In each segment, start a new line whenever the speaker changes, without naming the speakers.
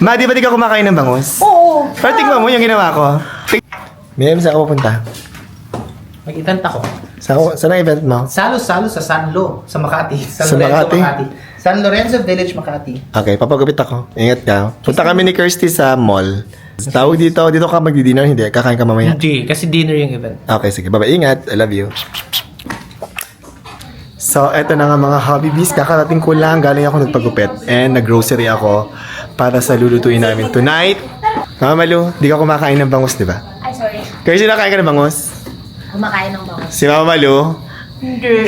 Ma, di ba di ka kumakain ng bangus?
Oo.
Pero tingnan mo yung ginawa ko. Ting- Ma'am, saan ka pupunta?
Mag-event ako.
Sa, saan ang event mo?
Salo-salo sa Sanlo, sa Makati. San
Sa
Lorenzo,
Makati?
San Lorenzo Village, Makati.
Okay, papagupit ako. Ingat ka. Punta kami ni Kirsty sa mall. Tawag dito, dito ka magdi-dinner, hindi. Kakain ka mamaya.
Hindi, kasi dinner yung event.
Okay, sige. Bye-bye. Ingat. I love you. So, eto na nga mga hobby bees. Kakarating ko lang. Galing ako nagpagupit. And nag-grocery ako para sa lulutuin namin tonight. Mama Malu, di ka kumakain ng bangus, di ba?
Ay, sorry.
Kirsty, nakain ka ng bangus?
Kumakain ng bangus.
Si Mama Malu?
Hindi.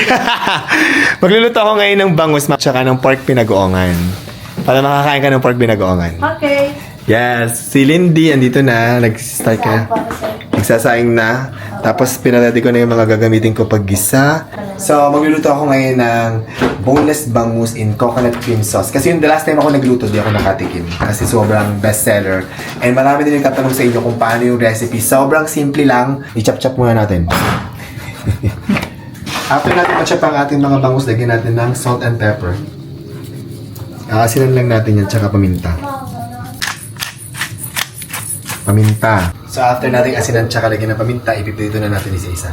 Magluluto ako ngayon ng bangus ma- tsaka ng pork pinagoongan. Para makakain ka ng pork pinagoongan.
Okay.
Yes, si Lindy andito na. Nag-start ka. Nagsasaing na. Tapos pinaredy ko na yung mga gagamitin ko pag gisa. So, magluluto ako ngayon ng boneless bangus in coconut cream sauce. Kasi yung the last time ako nagluto, di ako nakatikim. Kasi sobrang bestseller. And marami din yung tatanong sa inyo kung paano yung recipe. Sobrang simple lang. I-chop-chop muna natin. After natin ma-chop ang ating mga bangus, lagyan natin ng salt and pepper. Aasinan lang natin yan, tsaka paminta. Paminta. So after natin asinan tsaka lagyan ng paminta, ipiprito na natin isa-isa.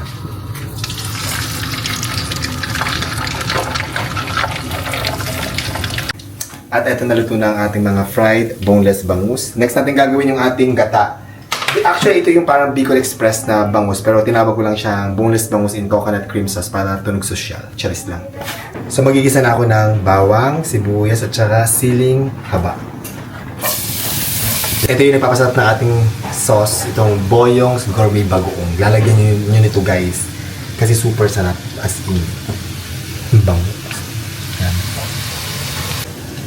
At eto naluto na ang ating mga fried boneless bangus. Next natin gagawin yung ating gata. Actually, ito yung parang Bicol Express na bangus, pero tinawag ko lang siyang boneless bangus in coconut cream sauce para tunog sosyal. Charis lang. So magigisa na ako ng bawang, sibuyas, at saka siling haba. Ito yung nagpapasarap ng ating sauce, itong boyong gourmet bagoong. Lalagyan nyo, nyo nito guys. Kasi super sarap as in. Bango. Yan.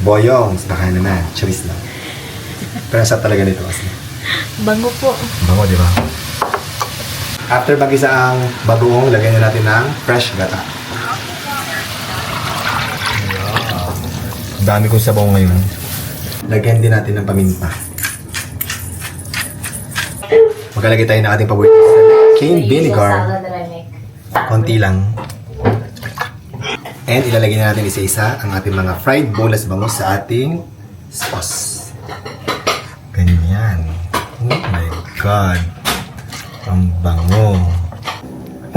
Boyong, baka naman. Charis lang. Pero sarap talaga nito as in.
Bango po.
Bango, di ba? After magisa ang bagoong, lagyan na natin ng fresh gata. Ang dami kong sabaw ngayon. Lagyan din natin ng paminta. Maglalagay tayo ng ating paborito sa cane vinegar. Konti lang. And ilalagay na natin isa-isa ang ating mga fried boneless bangus sa ating sauce. Ganyan. Oh my God. Ang bango.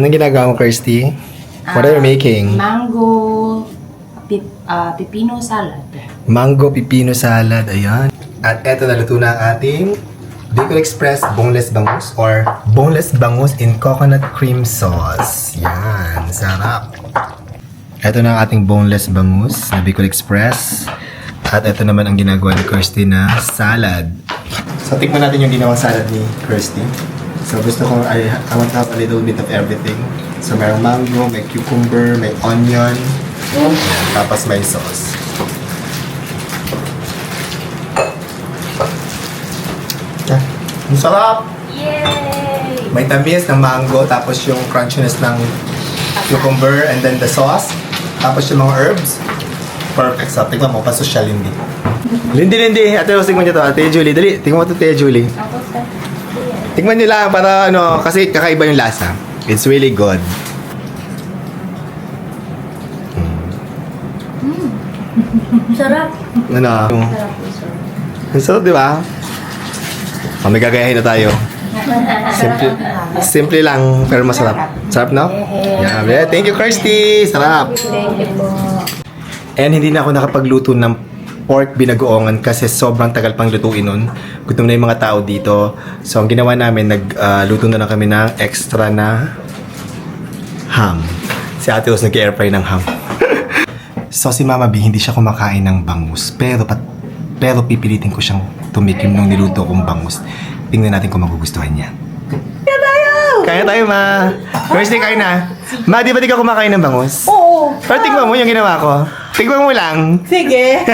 Anong ginagawa mo, Kirsty? What are you making?
Mango, pip, ah, pipino salad.
Mango pipino salad. Ayan. At eto naluto na ang ating Bicol Express boneless bangus or boneless bangus in coconut cream sauce. Yan. Sarap. Ito na ang ating boneless bangus na Bicol Express. At ito naman ang ginagawa ni Kirsty na salad. So, tikman natin yung ginawang salad ni Kirsty. So, gusto ko, I, I want to have a little bit of everything. So, merong mango, may cucumber, may onion, tapos may sauce. Yeah. Ang sarap!
Yay!
May tamis ng mango, tapos yung crunchiness ng cucumber, and then the sauce, tapos yung mga herbs. Perfect. So, tingnan mo, pa-social Lindy. Lindy, Lindy! Ate, tingnan mo nyo to. Ate Julie, dali. Tingnan mo to, Ate Julie. Tingnan nyo lang para ano, kasi kakaiba yung lasa. It's really good.
Sarap.
Ano?
Sarap.
Ang sarap, di ba? May gagayahin na tayo. Simple, simple lang, pero masarap. Sarap, no? Yeah. yeah. Thank you, Kirsty! Sarap!
Thank you po.
And hindi na ako nakapagluto ng pork binagoongan kasi sobrang tagal pang lutuin nun. Gutom na yung mga tao dito. So, ang ginawa namin, nagluto na lang kami ng extra na ham. Si Ate Os nag-air fry ng ham. so, si Mama B, hindi siya kumakain ng bangus. Pero, pat, pero pipilitin ko siyang tumikim nung niluto kong bangus. Tingnan natin kung magugustuhan niya. Kaya tayo! Kaya tayo, Ma. First day, kain na. Ma, di ba di ka kumakain ng bangus?
Oo.
Pero tingnan mo yung ginawa ko. Tingnan mo lang.
Sige.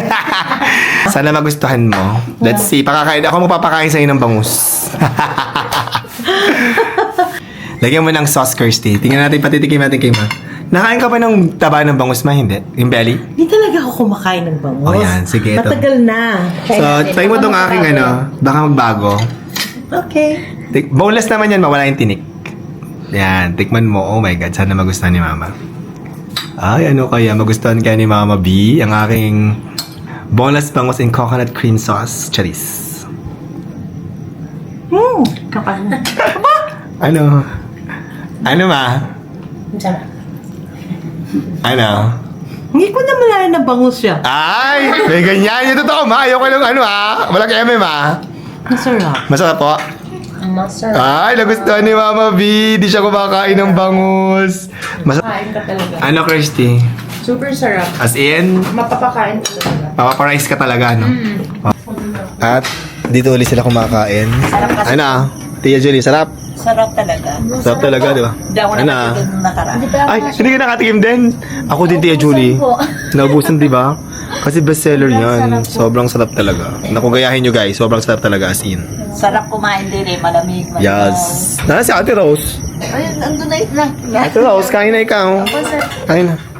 Sana magustuhan mo. Let's see. Pakakain. Ako magpapakain sa'yo ng bangus. Lagyan mo ng sauce, Kirsty. Tingnan natin, patitikim natin kay Ma. Nakain ka pa ng taba ng bangus, Ma? Hindi? Yung belly?
Hindi talaga ako kumakain ng bangus.
Oh, yan. Sige, ito.
Matagal na.
So, try mo tong aking ano. Baka magbago.
Okay.
Tik- boneless naman yan, mawala yung tinik. Yan, tikman mo. Oh my God, sana magustuhan ni Mama. Ay, ano kaya? Magustuhan kaya ni Mama B ang aking Boneless bangus in coconut cream sauce. Charis.
Hmm.
Kapag
Ano? Ano ma?
Sarap.
Ano?
Hindi ko na malayan na bangus siya.
Ay! May ganyan. Yung totoo ma. Ayoko lang ano ha. Walang eme ma.
Masarap.
Masarap po.
Masarap.
Ay, nagustuhan ni Mama B. Di siya kumakain ng bangus. Masarap.
Kain ka talaga.
Ano, Kirsty?
Super sarap.
As in,
Mapapakain ka talaga.
Papaparize ka talaga, no? At dito ulit sila kumakain. Ano ah? Tia Julie, sarap.
Sarap talaga.
Sarap talaga, di ba?
Hindi ako
Ano
nakatikim nung nakaraan.
Ay, hindi ka nakatikim din. Ako din, Tia Julie. Naubusan, di ba? Kasi bestseller yan. Sobrang sarap talaga. Naku, gayahin nyo guys. Sobrang sarap talaga as in.
Sarap kumain din eh. Malamig. malamig.
Yes. Nasa si Ate Rose.
Ayun, nandun na yun na.
Ate Rose, kain na ikaw. Kain na.